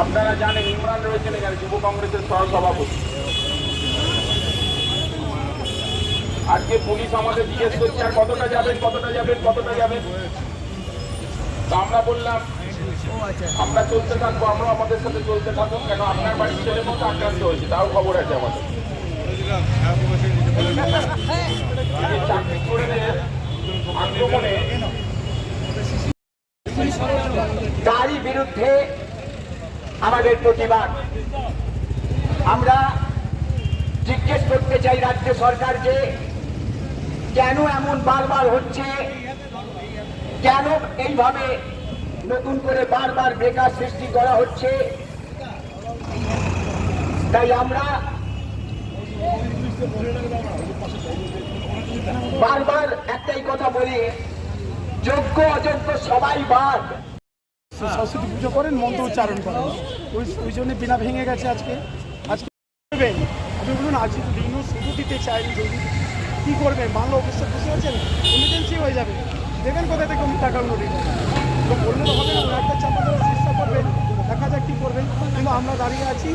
আপনারা জানেন ইমরান রয়েছেন এখানে যুব কংগ্রেসের সহ সভাপতি আজকে পুলিশ আমাদের জিজ্ঞেস করছে, আর কতটা যাবেন কতটা যাবেন কতটা যাবেন? তো আমরা বললাম, আমরা চলতে থাকব আমরা আমাদের সাথে চলতে থাকব কেন আপনার বাড়ির ছেলে মতো আক্রান্ত হয়েছে তাও খবর আছে আমাদের। আক্রমণে তারই বিরুদ্ধে আমাদের প্রতিবাদ। আমরা জিজ্ঞেস করতে চাই রাজ্য সরকারকে, কেন এমন বারবার হচ্ছে? কেন এইভাবে নতুন করে বারবার বেকার সৃষ্টি করা হচ্ছে? তাই আমরা বারবার একটাই কথা বলি, যোগ্য অযোগ্য সবাই বাদ। সরস্বতী পুজো করেন, মন্ত্র উচ্চারণ করেন। ওই ওই জন্য বিনা ভেঙে গেছে আজকে। আজকে করবেন। আপনি বলুন আজকে দিনও শুধু দিতে চাই কী করবেন? বাংলা অফিসে বসে আছেন, ইমার্জেন্সি হয়ে যাবে। দেখেন কোথা থেকে উনি টাকাগুলো দিবেন তো বললে তো হবে না একটা চাপা দেওয়ার চেষ্টা করবেন। দেখা যাক কী করবেন। কিন্তু আমরা দাঁড়িয়ে আছি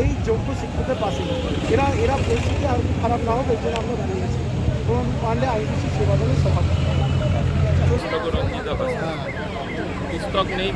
এই যোগ্য শিক্ষকদের পাশে। এরা এরা পরিস্থিতি আর খারাপ না হোক, এর জন্য আমরা দাঁড়িয়ে আছি। এবং পান্ডে আইডিসি সেবা দলের পুস্তক নেই